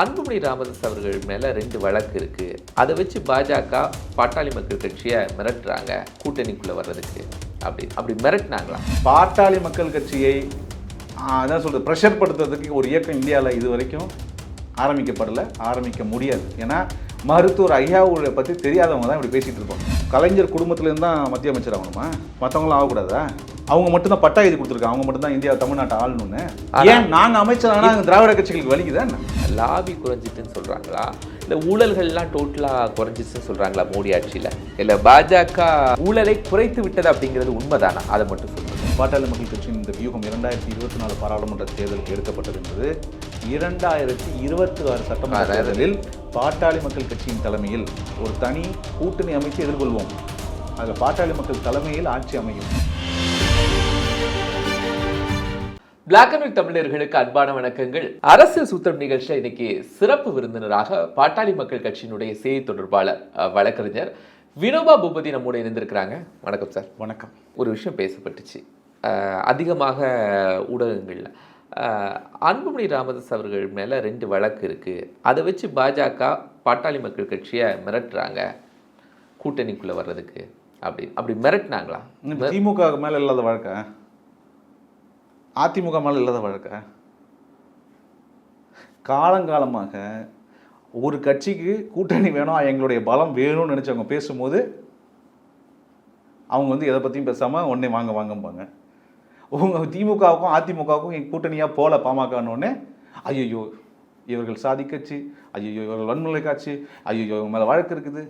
அன்புமணி ராமதாஸ் அவர்கள் மேல ரெண்டு வழக்கு இருக்கு. அதை வச்சு பாஜக பாட்டாளி மக்கள் கட்சியை மிரட்டுறாங்க. கூட்டணிக்குள்ள வர்றதுக்கு. அப்படி அப்படி மிரட்டினாங்களா? பாட்டாளி மக்கள் கட்சியை அதான் சொல்றது ப்ரெஷர் படுத்துறதுக்கு ஒரு இயக்கம் இந்தியாவில் இது வரைக்கும் ஆரம்பிக்கப்படல ஆரம்பிக்க முடியாது. ஏன்னா மருத்துவர் ஐயாவுடைய பற்றி தெரியாதவங்க தான் இப்படி பேசிகிட்டு இருப்போம். கலைஞர் குடும்பத்துலேருந்து தான் மத்திய அமைச்சர் ஆகணுமா? மற்றவங்களாம் ஆகக்கூடாதா? அவங்க மட்டும்தான் பட்டா எழுதி கொடுத்துருக்காங்க. அவங்க மட்டும்தான் இந்தியா தமிழ்நாட்டை ஆளணும்னு. ஏன் நாங்கள் அமைச்சர் ஆனால் திராவிட கட்சிகளுக்கு வலிக்குதா என்ன? லாபி குறைஞ்சிட்டுன்னு சொல்றாங்களா? இல்ல ஊழல்கள்லாம் டோட்டலா குறைஞ்சிச்சுன்னு சொல்றாங்களா மோடி ஆட்சியில? இல்ல பாஜக ஊழலை குறைத்து விட்டது அப்படிங்கிறது உண்மைதானா? அதை மட்டும் சொல்லுங்க. பாட்டாளி மக்கள் கட்சியின் இந்த வியூகம் இரண்டாயிரத்தி இருபத்தி நாலு பாராளுமன்ற தேர்தலுக்கு எடுக்கப்பட்டது என்பது இரண்டாயிரத்தி இருபத்தி ஆறு சட்டமன்ற தேர்தலில் பாட்டாளி மக்கள் கட்சியின் தலைமையில் ஒரு தனி கூட்டணி அமைத்து எதிர்கொள்வோம். அதில் பாட்டாளி மக்கள் தலைமையில் ஆட்சி அமையும். பிளாக் அண்ட் ஒயிட் தமிழர்களுக்கு அன்பான வணக்கங்கள். அரசியல் சூத்திரம் நிகழ்ச்சியில் இன்னைக்கு சிறப்பு விருந்தினராக பாட்டாளி மக்கள் கட்சியினுடைய செய்தி தொடர்பாளர் வழக்கறிஞர் வினோபா பூபதி நம்மோட இணைந்திருக்கிறாங்க. வணக்கம் சார். வணக்கம். ஒரு விஷயம் பேசப்பட்டுச்சு. அதிகமாக ஊடகங்களில். அன்புமணி ராமதாஸ் அவர்கள் மேலே ரெண்டு வழக்கு இருக்குது அதை வச்சு பாஜக பாட்டாளி மக்கள் கட்சியை மிரட்டுறாங்க. கூட்டணிக்குள்ளே வர்றதுக்கு. அப்படி அப்படி மிரட்டினாங்களா? திமுக மேலே இல்லாத வழக்க? அதிமுக மேலே இல்லாத வழக்க? காலங்காலமாக ஒரு கட்சிக்கு கூட்டணி வேணும் எங்களுடைய பலம் வேணும்னு நினச்சவங்க பேசும்போது அவங்க வந்து எதை பற்றியும் பேசாமல் உடனே வாங்க வாங்கம்பாங்க. உங்கள் திமுகவுக்கும் அதிமுகவுக்கும் என் கூட்டணியாக போல பாமகன்னொடனே ஐயோ இவர்கள் சாதி கட்சி ஐயோ இவர்கள் வன்முறை காட்சி ஐயோ இவங்க மேலே வழக்கு இருக்குது.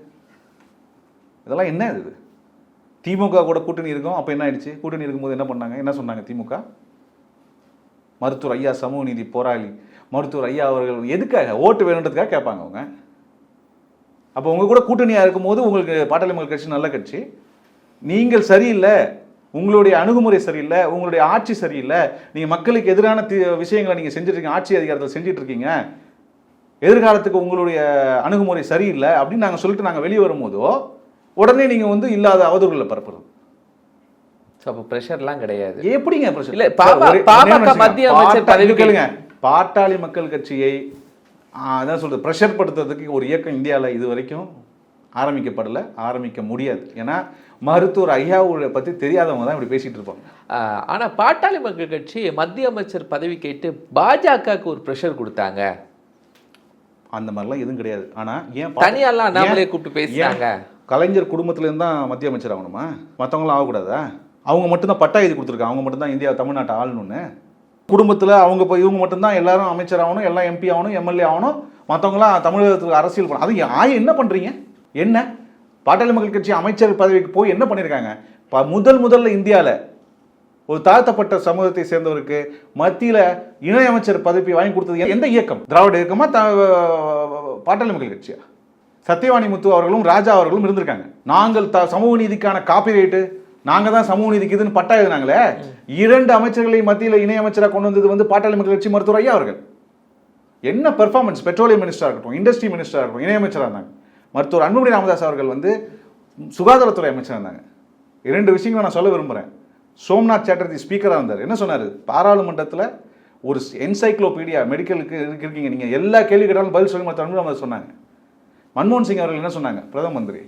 இதெல்லாம் என்ன இது? திமுக கூட கூட்டணி இருக்கும் அப்போ என்ன ஆயிடுச்சு? கூட்டணி இருக்கும்போது என்ன பண்ணாங்க? என்ன சொன்னாங்க திமுக? மருத்துவர் ஐயா சமூக நீதி போராளி மருத்துவர் ஐயா அவர்கள் எதுக்காக? ஓட்டு வேணுன்றதுக்காக கேட்பாங்க அவங்க. அப்போ உங்கள் கூட கூட்டணியாக இருக்கும்போது உங்களுக்கு பாட்டாளி மக்கள் கட்சி நல்ல கட்சி. நீங்கள் சரியில்லை உங்களுடைய அணுகுமுறை சரியில்லை உங்களுடைய ஆட்சி சரியில்லை நீங்கள் மக்களுக்கு எதிரான தி விஷயங்களை நீங்கள் செஞ்சுட்டு இருக்கீங்க ஆட்சி அதிகாரத்தில் செஞ்சுட்டு இருக்கீங்க எதிர்காலத்துக்கு உங்களுடைய அணுகுமுறை சரியில்லை அப்படின்னு நாங்கள் சொல்லிட்டு நாங்கள் வெளியே வரும்போதோ உடனே நீங்கள் வந்து இல்லாத அவதூறுகளை பரப்புறோம். ஸோ அப்போ ப்ரெஷர்லாம் கிடையாது எப்படிங்க பிரச்சனை? இல்ல, பாமக. மத்திய அமைச்சர் பதவி கேளுங்க பாட்டாளி மக்கள் கட்சியை அதான் சொல்றது ப்ரெஷர் படுத்துறதுக்கு ஒரு இயக்கம் இந்தியாவில் இது வரைக்கும் ஆரம்பிக்கப்படல ஆரம்பிக்க முடியாது ஏன்னா மருத்துவர் ஐயாவுடைய பற்றி தெரியாதவங்க தான் இப்படி பேசிட்டு இருப்பாங்க ஆஹ் ஆனா பாட்டாளி மக்கள் கட்சி மத்திய அமைச்சர் பதவி கேட்டு பாஜகவுக்கு ஒரு ப்ரெஷர் கொடுத்தாங்க அந்த மாதிரிலாம் எதுவும் கிடையாது ஆனா ஏன் தனியாலாம் ஏன்? கூப்பிட்டு பேசினாங்க. கலைஞர் குடும்பத்துலேருந்து தான் மத்திய அமைச்சர் ஆகணுமா மற்றவங்களாம் ஆகக்கூடாதா அவங்க மட்டும்தான் பட்டா எழுதி கொடுத்துருக்காங்க. அவங்க மட்டும்தான் இந்தியா தமிழ்நாட்டை ஆளணும்னு குடும்பத்தில் அவங்க இப்போ இவங்க மட்டும்தான் எல்லாரும் அமைச்சர் ஆகணும் எல்லாம் எம்பி ஆகணும் எம்எல்ஏ ஆகணும். மற்றவங்களாம் தமிழகத்துக்கு அரசியல் பண்ண அது ஆய என்ன பண்ணுறீங்க என்ன? பாட்டாளி மக்கள் கட்சி அமைச்சர் பதவிக்கு போய் என்ன பண்ணியிருக்காங்க இப்போ முதல் முதல்ல இந்தியாவில் ஒரு தாழ்த்தப்பட்ட சமூகத்தை சேர்ந்தவருக்கு மத்தியில் இணையமைச்சர் பதவி வாங்கி கொடுத்தது எந்த இயக்கம்? திராவிட இயக்கமா த பாட்டாளி மக்கள் கட்சியா? சத்யவாணி முத்து அவர்களும் ராஜா அவர்களும் இருந்திருக்காங்க. நாங்கள் த சமூக நீதிக்கான காப்பிரைட்டு நாங்க தான் சமூக நீதிக்கு இதுன்னு பட்டா எழுதினாங்களே இரண்டு அமைச்சர்களை மத்தியில் இணையமைச்சராக கொண்டு வந்தது வந்து பாட்டாளி மக்கள் கட்சி மருத்துவர் ஐயா அவர்கள். என்ன பெர்ஃபார்மன்ஸ் பெட்ரோலியம் மினிஸ்டராக இருக்கட்டும் இண்டஸ்ட்ரி மினிஸ்டராக இருக்கட்டும் இணையமைச்சராக இருந்தாங்க. மருத்துவர் அன்புமணி ராமதாஸ் அவர்கள் வந்து சுகாதாரத்துறை அமைச்சராக இருந்தாங்க. இரண்டு விஷயங்களை நான் சொல்ல விரும்புகிறேன் சோம்நாத் சாட்டர்ஜி ஸ்பீக்கராக இருந்தார். என்ன சொன்னார்? பாராளுமன்றத்தில் ஒரு என்சைக்ளோபீடியா மெடிக்கலுக்கு இருக்கீங்க. நீங்கள் எல்லா கேள்வி கேட்டாலும் பதில் சொல்லி மருத்துவர் அன்புமணி ராமதாஸ் சொன்னாங்க. மன்மோகன் சிங் அவர்கள் என்ன சொன்னாங்க? பிரதம மந்திரி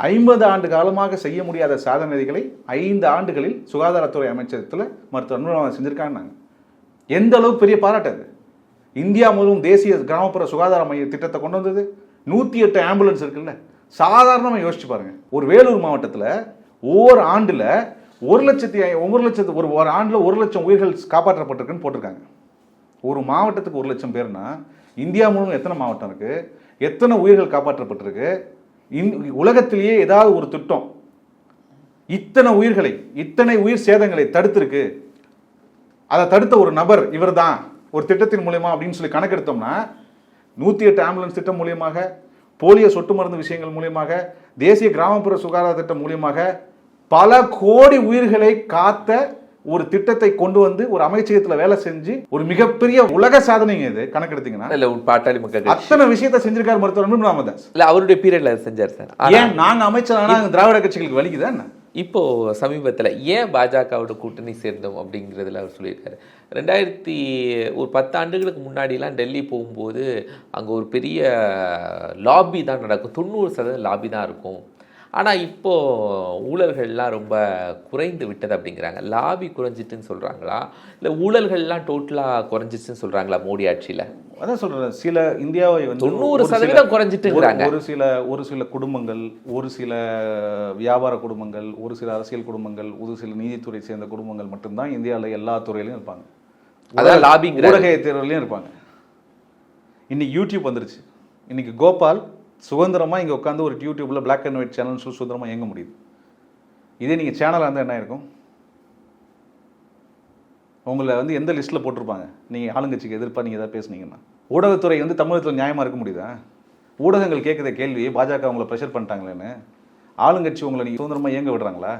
ஐம்பது ஆண்டு காலமாக செய்ய முடியாத சாதனைகளை ஐந்து ஆண்டுகளில் சுகாதாரத்துறை அமைச்சகத்தில் மருத்துவர் அன்புமணி செஞ்சுருக்காங்க எந்த அளவுக்கு பெரிய பாராட்டு அது? இந்தியா முழுவதும் தேசிய கிராமப்புற சுகாதார மைய திட்டத்தை கொண்டு வந்தது. நூற்றி எட்டு ஆம்புலன்ஸ் இருக்குல்ல? சாதாரணமாக யோசிச்சு பாருங்கள் ஒரு வேலூர் மாவட்டத்தில் ஒவ்வொரு ஆண்டில் ஒரு லட்சத்தி ஐ- ஒரு லட்சத்து ஒரு ஒரு ஆண்டில் ஒரு லட்சம் உயிர்கள் காப்பாற்றப்பட்டிருக்குன்னு போட்டிருக்காங்க. ஒரு மாவட்டத்துக்கு ஒரு லட்சம் பேர்னா இந்தியா முழுவதும் எத்தனை மாவட்டம் இருக்குது எத்தனை உயிர்கள் காப்பாற்றப்பட்டிருக்கு? இந் உலகத்திலேயே ஏதாவது ஒரு திட்டம் இத்தனை உயிர்களை இத்தனை உயிர் சேதங்களை தடுத்திருக்கு. அதை தடுத்த ஒரு நபர் இவர்தான். ஒரு திட்டத்தின் மூலயமா அப்படின்னு சொல்லி கணக்கெடுத்தோம்னா நூற்றி எட்டு ஆம்புலன்ஸ் திட்டம் மூலியமாக போலியோ சொட்டு மருந்து விஷயங்கள் மூலியமாக தேசிய கிராமப்புற சுகாதார திட்டம் மூலியமாக பல கோடி உயிர்களை காத்த ஒரு திட்டத்தை கொண்டு வந்து ஒரு அமைச்சகத்துல வேலை செஞ்சு ஒரு மிகப்பெரிய உலக சாதனைங்க இது. கணக்கெடுத்தீங்கன்னா. இல்ல பாட்டாளி மக்கள் அத்தனை விஷயத்தை செஞ்சிருக்காரு மருத்துவர் ராமதாஸ். இல்ல அவருடைய பீரியட்ல செஞ்சார் சார். ஏன் நாங்க அமைச்சரானா திராவிட கட்சிகளுக்கு வலிக்குதா என்ன? இப்போ சமீபத்துல ஏன் பாஜகவோட கூட்டணி சேர்ந்தோம் அப்படிங்கிறதுல அவர் சொல்லியிருக்காரு. ரெண்டாயிரத்தி ஒரு பத்து ஆண்டுகளுக்கு முன்னாடிலாம் டெல்லி போகும்போது அங்கே ஒரு பெரிய லாபி தான் நடக்கும். தொண்ணூறு சதவீதம் லாபி தான் இருக்கும். ஆனால் இப்போ ஊழல்கள்லாம் ரொம்ப குறைந்து விட்டது அப்படிங்கிறாங்க. லாபி குறைஞ்சிட்டுன்னு சொல்கிறாங்களா இல்லை ஊழல்கள்லாம் டோட்டலாக குறைஞ்சிச்சுன்னு சொல்கிறாங்களா மோடி ஆட்சியில்? அதான் சொல்றேன். சில இந்தியாவை வந்து தொண்ணூறு சதவீதம் குறைஞ்சிட்டுங்கிறாங்க. ஒரு- சில ஒரு சில குடும்பங்கள் ஒரு சில வியாபார குடும்பங்கள் ஒரு சில அரசியல் குடும்பங்கள் ஒரு சில நீதித்துறை சேர்ந்த குடும்பங்கள் மட்டும்தான் இந்தியாவில் எல்லா துறையிலையும் இருப்பாங்க. அதான் லாபிங்கிறாரு. ஊடக தேர்வுலையும் இருப்பாங்க. இன்னைக்கு யூடியூப் வந்துருச்சு. இன்னைக்கு கோபால் சுதந்திரமாக இங்கே உட்காந்து ஒரு யூடியூப்பில் பிளாக் அண்ட் ஒயிட் சேனல் சுதந்திரமாக இயங்க முடியுது. இதே நீங்கள் சேனலாக இருந்தால் என்ன இருக்கும்? உங்களை வந்து எந்த லிஸ்ட்டில் போட்டிருப்பாங்க? நீங்கள் ஆளுங்கட்சிக்கு எதிர்ப்பாக நீங்கள் ஏதாவது பேசுனீங்கன்னா. ஊடகத்துறை வந்து தமிழகத்தில் நியாயமாக இருக்க முடியுதா? ஊடகங்கள் கேட்குற கேள்வி பாஜக உங்களை ப்ரெஷர் பண்ணிட்டாங்களேன்னு ஆளுங்கட்சி உங்களை நீங்கள் சுதந்திரமாக இயங்க விடுறாங்களா?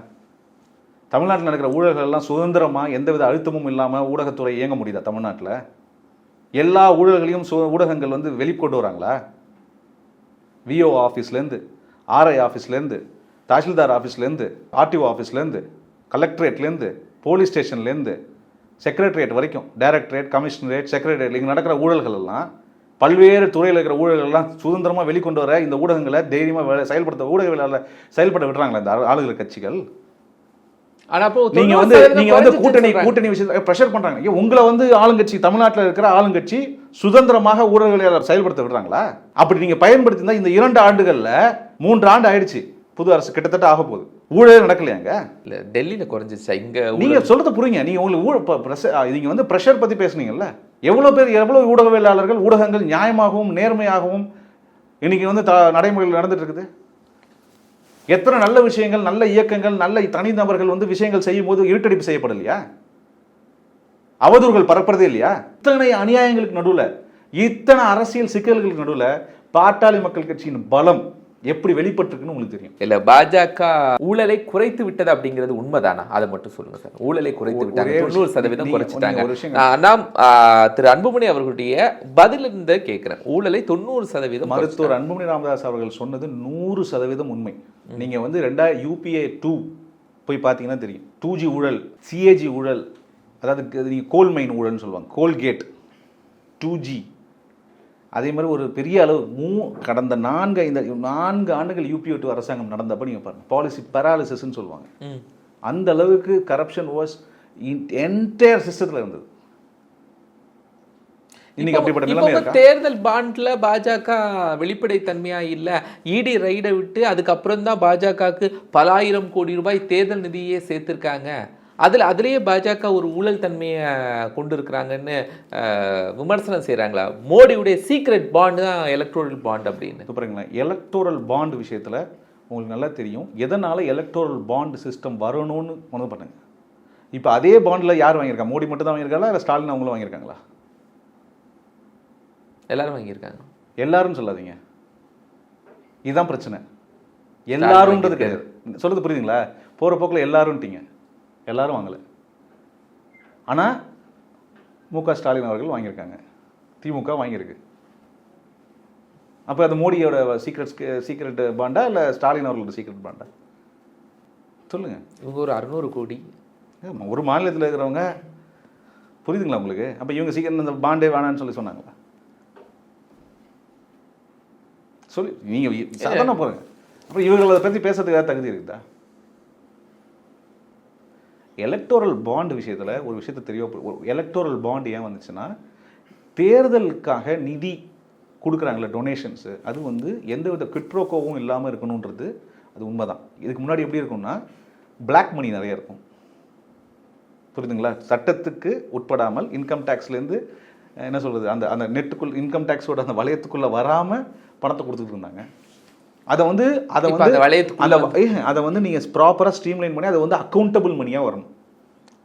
தமிழ்நாட்டில் நடக்கிற ஊழல்கள் எல்லாம் சுதந்திரமாக எந்தவித அழுத்தமும் இல்லாமல் ஊடகத்துறை இயங்க முடியுதா தமிழ்நாட்டில்? எல்லா ஊழல்களையும் சு ஊடகங்கள் வந்து வெளிக்கொண்டு வராங்களா? விஓ ஆஃபீஸ்லேருந்து ஆர்ஐ ஆஃபீஸ்லேருந்து தாசில்தார் ஆஃபீஸ்லேருந்து ஆர்டிஓ ஆஃபீஸ்லேருந்து கலெக்டரேட்லேருந்து போலீஸ் ஸ்டேஷன்லேருந்து செக்ரட்டரியேட் வரைக்கும் டைரக்டரேட் கமிஷனரேட் செக்ரட்டரியேட் இங்கே நடக்கிற ஊழல்கள் எல்லாம் பல்வேறு துறையில் இருக்கிற ஊழல்கள்லாம் சுதந்திரமாக வெளிக்கொண்டு வர இந்த ஊடகங்களை தைரியமாக வேலை செயல்படுத்த ஊடகவியலாளர் செயல்பட விடுறாங்களே இந்த ஆளுகிற கட்சிகள். ஆனால் அப்போ நீங்க 90 வந்து நீங்க வந்து கூட்டணி. கூட்டணி விஷயத்தை ப்ரெஷர் பண்றாங்க. உங்களை வந்து ஆளுங்கட்சி தமிழ்நாட்டில் இருக்கிற ஆளுங்கட்சி சுதந்திரமாக ஊடகவியலாளர் செயல்படுத்த விடுறாங்களா? அப்படி நீங்க பயன்படுத்தினா இந்த இரண்டு ஆண்டுகள்ல மூன்று ஆண்டு ஆயிடுச்சு. புது அரசு கிட்டத்தட்ட ஆக போகுது. ஊழலே நடக்கலையாங்க இல்ல டெல்லியில குறைஞ்சிச்சா இங்க நீங்க சொல்றது புரியுங்க. நீங்க உங்களுக்கு நீங்க வந்து ப்ரெஷர் பத்தி பேசுனீங்கல்ல? எவ்வளவு பேர் எவ்வளவு ஊடகவியலாளர்கள் ஊடகங்கள் நியாயமாகவும் நேர்மையாகவும் இன்னைக்கு வந்து த- நடைமுறையில் நடந்துட்டு இருக்குது? எத்தனை நல்ல விஷயங்கள் நல்ல இயக்கங்கள் நல்ல தனிநபர்கள் வந்து விஷயங்கள் செய்யும் போது இருட்டடிப்பு செய்யப்படலையா? அவதூறுகள் பரப்புறதே இல்லையா? இத்தனை அநியாயங்களுக்கு நடுவில் இத்தனை அரசியல் சிக்கல்களுக்கு நடுவில் பாட்டாளி மக்கள் கட்சியின் பலம் எப்படி வெளிப்பட்டிருக்குன்னு உங்களுக்கு தெரியும். இல்ல பாஜக ஊழலை குறைத்து விட்டது அப்படிங்கிறது உண்மைதானா? அதை மட்டும் சொல்லுங்க சார். ஊழலை குறைத்து விட்டாங்க. தொண்ணூறு சதவீதம் குறைச்சிட்டாங்க. நாம் திரு அன்புமணி அவர்களுடைய பதிலிருந்த கேட்கிறேன். ஊழலை தொண்ணூறு சதவீதம் மருத்துவர் அன்புமணி ராமதாஸ் அவர்கள் சொன்னது நூறு சதவீதம் உண்மை. நீங்க வந்து ரெண்டாயிரம் யூபிஏ டூ போய் பார்த்தீங்கன்னா தெரியும். டூ ஜி ஊழல் சிஏஜி ஊழல் அதாவது க- நீங்க கோல் மைன் ஊழல்னு சொல்லுவாங்க. கோல்கேட் டூ ஜி அதே மாதிரி ஒரு பெரிய அளவு மூ கடந்த நான்கு ஐந்து நான்கு ஆண்டுகள் யூபிஏ டூ அரசாங்கம் நடந்தப்ப நீங்க பாருங்க. பாலிசி பெராலிசிஸ்ன்னு சொல்லுவாங்க. அந்த அளவுக்கு கரப்ஷன் வாஸ் என்டையர் சிஸ்டத்தில் இருந்தது. தேர்தல் பாண்ட்ல பாஜக வெளிப்படைத்தன்மையா இல்ல இடி ரைடை விட்டு அதுக்கப்புறம் தான் பாஜகவுக்கு பல ஆயிரம் கோடி ரூபாய் தேர்தல் நிதியே சேர்த்திருக்காங்க. அதுல அதுலயே பாஜக ஒரு ஊழல் தன்மையை கொண்டு இருக்கிறாங்கன்னு விமர்சனம் செய்றாங்களா? மோடியுடைய சீக்ரெட் பாண்ட் தான் எலக்ட்ரோரல் பாண்ட் அப்படின்னு. இப்போ பாருங்களேன் எலக்டோரல் பாண்ட் விஷயத்தில் உங்களுக்கு நல்லா தெரியும். எதனால் எலக்டோரல் பாண்ட் சிஸ்டம் வரணும்னு ஒன்று பண்ணுங்க. இப்போ அதே பாண்டில் யார் வாங்கியிருக்கா? மோடி மட்டும் தான் வாங்கியிருக்காங்களா? இல்லை ஸ்டாலின் அவங்களும் வாங்கியிருக்காங்களா? எல்லாரும் வாங்கியிருக்காங்க. எல்லாரும் சொல்லாதீங்க. இதுதான் பிரச்சனை. எல்லாரும்ன்றது கிடையாது. சொல்றது புரியுதுங்களா? போகிற போக்கில் எல்லாரும்ட்டீங்க. எல்லாரும் வாங்கலை. ஆனால் மு க ஸ்டாலின் அவர்கள் வாங்கியிருக்காங்க. திமுக வாங்கியிருக்கு. அப்போ அது மோடியோட சீக்ரெட் சீக்ரெட் பாண்டா இல்லை ஸ்டாலின் அவர்களோட சீக்ரெட் பாண்டா சொல்லுங்க. இவங்க ஒரு அறுநூறு கோடி. ஒரு மாநிலத்தில் இருக்கிறவங்க புரியுதுங்களா உங்களுக்கு? அப்போ இவங்க சீக்கிரம் இந்த பாண்டே வேணான்னு சொல்லி சொன்னாங்களா? சொல்லி நீங்கள் சாதாரண போகிறேங்க அப்புறம் இவங்களை அதை பற்றி பேசுறதுக்கு ஏதாவது தகுதி இருக்குதா? எலக்டோரல் பாண்ட் விஷயத்தில் ஒரு விஷயத்தை தெரிய எலக்டோரல் பாண்ட் ஏன் வந்துச்சுன்னா தேர்தலுக்காக நிதி கொடுக்குறாங்களே டொனேஷன்ஸு அது வந்து எந்தவித கிட்ரோக்கோவும் இல்லாமல் இருக்கணுன்றது அது உண்மைதான். இதுக்கு முன்னாடி எப்படி இருக்கும்னா பிளாக் மணி நிறைய இருக்கும். புரியுதுங்களா? சட்டத்துக்கு உட்படாமல் இன்கம் டேக்ஸ்லேருந்து என்ன சொல்கிறது அந்த அந்த நெட்டுக்குள் இன்கம் டேக்ஸோட அந்த வளையத்துக்குள்ளே வராமல் பணத்தை கொடுத்துட்டு இருந்தாங்க. அதை வந்து அதை வந்து அந்த வளையத்துக்குள்ள அந்த அதை வந்து நீங்கள் ப்ராப்பராக ஸ்ட்ரீம்லைன் பண்ணி அதை வந்து அக்கௌண்டபிள் மணியாக வரணும்.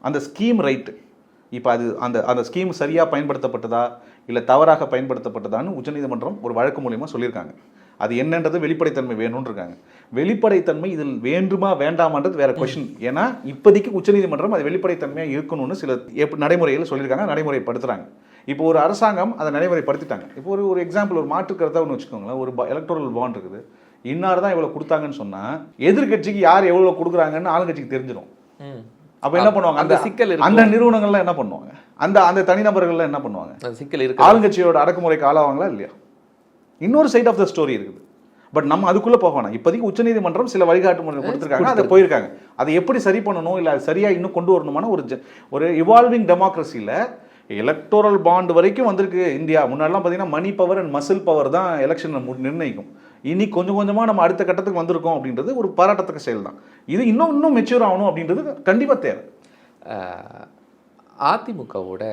அந்த ஸ்கீம் ரைட்டு இப்போ அது அந்த அந்த ஸ்கீம் சரியாக பயன்படுத்தப்பட்டதா இல்லை தவறாக பயன்படுத்தப்பட்டதான்னு உச்சநீதிமன்றம் ஒரு வழக்கு மூலியமாக சொல்லியிருக்காங்க. அது என்னன்றது வெளிப்படைத்தன்மை வேணும்னு இருக்காங்க வெளிப்படைத்தன்மை இதில் வேண்டுமா வேண்டாமான்றது வேற கொஷின் ஏன்னா இப்போதைக்கு உச்சநீதிமன்றம் அது வெளிப்படைத்தன்மையாக இருக்கணும்னு சில எப் நடைமுறைகள் சொல்லியிருக்காங்க நடைமுறைப்படுத்துறாங்க. இப்போ ஒரு அரசாங்கம் அதை நடைமுறைப்படுத்திட்டாங்க. இப்போ ஒரு ஒரு எக்ஸாம்பிள் ஒரு மாற்று கருத்தா ஒன்று வச்சுக்கோங்களேன். ஒரு எலக்டோரல் பாண்ட் இருக்குது. இன்னார் தான் இவ்வளோ கொடுத்தாங்கன்னு சொன்னால் எதிர்க்கட்சிக்கு யார் எவ்வளோ கொடுக்குறாங்கன்னு ஆளுங்கட்சிக்கு தெரிஞ்சிடும். அப்போ என்ன பண்ணுவாங்க? அந்த சிக்கல். அந்த நிறுவனங்கள்லாம் என்ன பண்ணுவாங்க? அந்த அந்த தனிநபர்கள்லாம் என்ன பண்ணுவாங்க? சிக்கல் இருக்கு. ஆளுங்கட்சியோட அடக்குமுறைக்கு ஆளாவாங்களா இல்லையா? இன்னொரு சைட் ஆஃப் த ஸ்டோரி இருக்குது. பட் நம்ம அதுக்குள்ள போக வேணாம். இப்போதைக்கு உச்சநீதிமன்றம் சில வழிகாட்டு முறை கொடுத்துருக்காங்க. அதை போயிருக்காங்க. அதை எப்படி சரி பண்ணணும்? இல்லை சரியா இன்னும் கொண்டு வரணுமான ஒரு ஒரு இவால்விங் டெமோக்ரஸியில் எலக்டோரல் பாண்ட் வரைக்கும் வந்திருக்கு இந்தியா. முன்னாடிலாம் பார்த்தீங்கன்னா money power and muscle power தான் எலெக்ஷனை நிர்ணயிக்கும். இனி கொஞ்சம் கொஞ்சமாக நம்ம அடுத்த கட்டத்துக்கு வந்திருக்கோம் அப்படின்றது ஒரு பாராட்டத்தக்க செயல் தான் இது இன்னும் இன்னும் மெச்சூர் ஆகணும் அப்படின்றது கண்டிப்பாக தேவை. அதிமுகவோட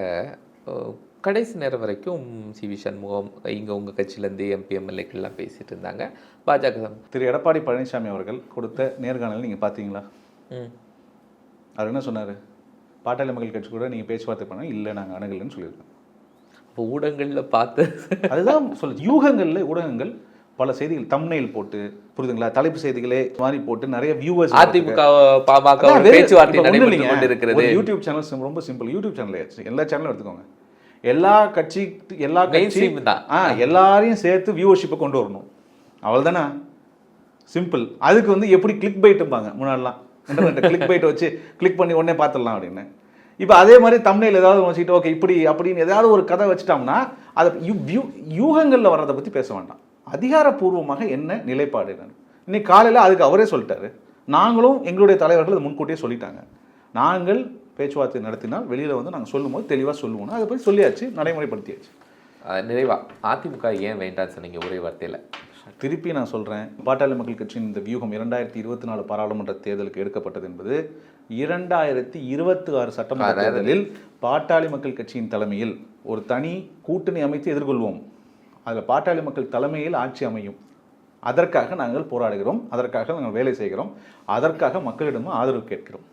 கடைசி நேரம் வரைக்கும் சி வி சண்முகம் இங்கே உங்கள் கட்சியிலேருந்து எம்பி எம்எல்ஏக்கள்லாம் பேசிட்டு இருந்தாங்க. பாஜக திரு எடப்பாடி பழனிசாமி அவர்கள் கொடுத்த நேர்காணல் நீங்கள் பார்த்தீங்களா? ம். அவர் என்ன சொன்னார்? பாட்டாளி மக்கள் கட்சி கூட நீங்கள் பேச்சுவார்த்தை பண்ண இல்லை நாங்கள் அணுகலைன்னு சொல்லியிருக்கோம். அப்போ ஊடகங்களில் பார்த்து அதுதான் சொல்ல யூகங்களில் ஊடகங்கள் பல செய்திகள் தம்னையில் போட்டு புரியுதுங்களா? தலைப்பு செய்திகளே மாதிரி போட்டு நிறைய வியூவர்ஸ் அதிமுக பாமக பேச்சுவார்த்தை நடைபெற்று கொண்டிருக்கிறது. யூடியூப் சேனல்ஸ் ரொம்ப சிம்பிள் யூடியூப் சேனல் எல்லா சேனலும் எடுத்துக்கோங்க. எல்லா கட்சி எல்லா கட்சி தான். ஆ எல்லாரையும் சேர்த்து வியூவர்ஷிப்பை கொண்டு வரணும். அவ்வளோதானே சிம்பிள் அதுக்கு வந்து எப்படி கிளிக் பைட்டும்பாங்க முன்னாடிலாம். கிளிக் பைட் வச்சு கிளிக் பண்ணி உடனே பார்த்துடலாம் அப்படின்னு. இப்போ அதே மாதிரி தமிழில் ஏதாவது வச்சுக்கிட்டு ஓகே இப்படி அப்படின்னு ஏதாவது ஒரு கதை வச்சுட்டோம்னா அதை யூ வியூ யூகங்களில் வர்றதை பற்றி பேச வேண்டாம். அதிகாரப்பூர்வமாக என்ன நிலைப்பாடு இன்னைக்கு காலையில் அதுக்கு அவரே சொல்லிட்டாரு. நாங்களும் எங்களுடைய தலைவர்கள் அதை முன்கூட்டியே சொல்லிட்டாங்க. நாங்கள் பேச்சுவார்த்தை நடத்தினால் வெளியில் வந்து நாங்கள் சொல்லும்போது தெளிவாக சொல்லுவோம் அதை பற்றி சொல்லியாச்சு நடைமுறைப்படுத்தியாச்சு. நிறைவா அதிமுக ஏன் வேண்டாம்னு சொன்னீங்க ஒரே வார்த்தையில்? திருப்பி நான் சொல்கிறேன் பாட்டாளி மக்கள் கட்சியின் இந்த வியூகம் இரண்டாயிரத்தி இருபத்தி நாலு பாராளுமன்ற தேர்தலுக்கு எடுக்கப்பட்டது என்பது இரண்டாயிரத்தி இருபத்தி ஆறு சட்டமன்ற தேர்தலில் பாட்டாளி மக்கள் கட்சியின் தலைமையில் ஒரு தனி கூட்டணி அமைத்து எதிர்கொள்வோம். அதில் பாட்டாளி மக்கள் தலைமையில் ஆட்சி அமையும். அதற்காக நாங்கள் போராடுகிறோம். அதற்காக நாங்கள் வேலை செய்கிறோம். அதற்காக மக்களிடமும் ஆதரவு கேட்கிறோம்.